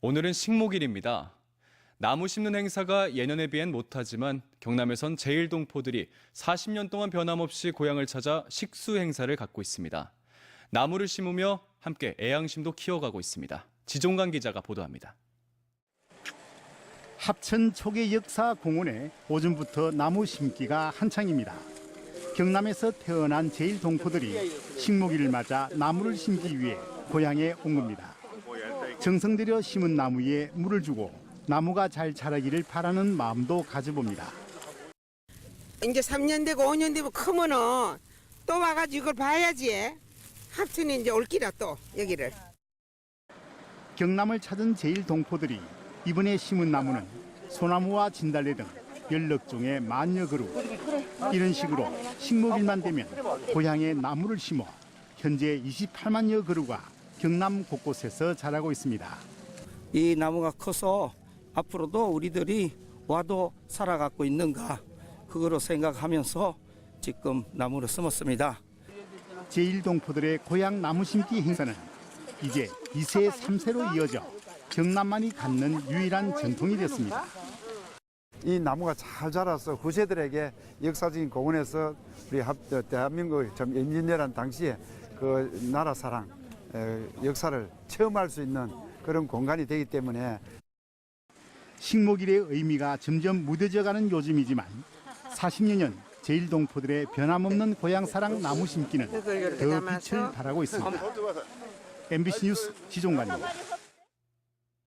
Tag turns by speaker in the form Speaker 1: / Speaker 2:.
Speaker 1: 오늘은 식목일입니다. 나무 심는 행사가 예년에 비엔 못하지만 경남에선 제일동포들이 40년 동안 변함없이 고향을 찾아 식수 행사를 갖고 있습니다. 나무를 심으며 함께 애양심도 키워가고 있습니다. 지종관 기자가 보도합니다.
Speaker 2: 합천 초계 역사 공원에 오전부터 나무 심기가 한창입니다. 경남에서 태어난 제일 동포들이 식목일을 맞아 나무를 심기 위해 고향에 온 겁니다. 정성 들여 심은 나무에 물을 주고 나무가 잘 자라기를 바라는 마음도 가져봅니다.
Speaker 3: 이제 3년 되고 5년 되면 크면은 또 와가지고 이걸 봐야지. 합천에 이제 올 기라 또 여기를.
Speaker 2: 경남을 찾은 제일 동포들이 이번에 심은 나무는 소나무와 진달래 등 열넉 종의 만여 그루. 이런 식으로 식목일만 되면 고향에 나무를 심어 현재 28만여 그루가 경남 곳곳에서 자라고 있습니다.
Speaker 4: 이 나무가 커서 앞으로도 우리들이 와도 살아가고 있는가 그거로 생각하면서 지금 나무를 심었습니다.
Speaker 2: 제일 동포들의 고향 나무 심기 행사는 이제 2세, 3세로 이어져 경남만이 갖는 유일한 전통이 됐습니다.
Speaker 5: 이 나무가 잘 자라서 후세들에게 역사적인 공원에서 우리 대한민국 참 엔지니어란 당시에 그 나라 사랑, 에, 역사를 체험할 수 있는 그런 공간이 되기 때문에
Speaker 2: 식목일의 의미가 점점 무뎌져가는 요즘이지만 40여 년 제일 동포들의 변함없는 고향 사랑 나무 심기는 더 빛을 발하고 있습니다. MBC 뉴스 지종관입니다.